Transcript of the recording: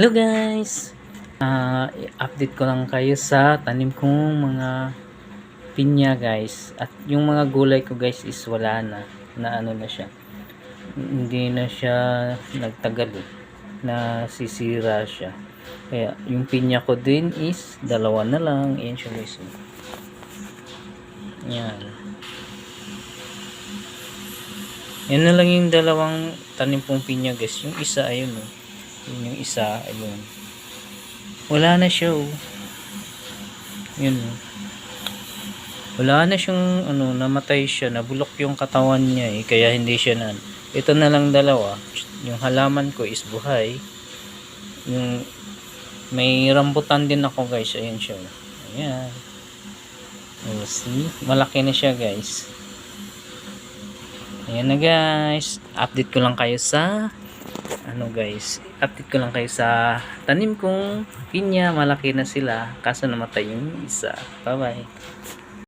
Hello guys! Ah, i-update ko lang kayo sa tanim kong mga pinya guys. At yung mga gulay ko guys is wala na. Na ano na siya. Hindi na siya nagtagal eh. Na sisira siya. Kaya yung pinya ko din is dalawa na lang. Ayan siya guys. eh. Yan. Yan na lang yung dalawang tanim kong pinya guys. Yung isa ayun oh. Yun yung isa, ayun. Wala na siya, oh. Yun, oh. Wala na siyang, ano, namatay siya, nabulok yung katawan niya, eh, kaya hindi siya na, ito na lang dalawa, yung halaman ko is buhay, yung, may rambutan din ako, guys, ayun siya, oh. ayan. Oh, see? Malaki na siya, guys. Ayan na, guys. Update ko lang kayo sa ano guys, update ko lang kayo sa tanim kong pinya, malaki na sila, kaso namatay yung isa. Bye bye.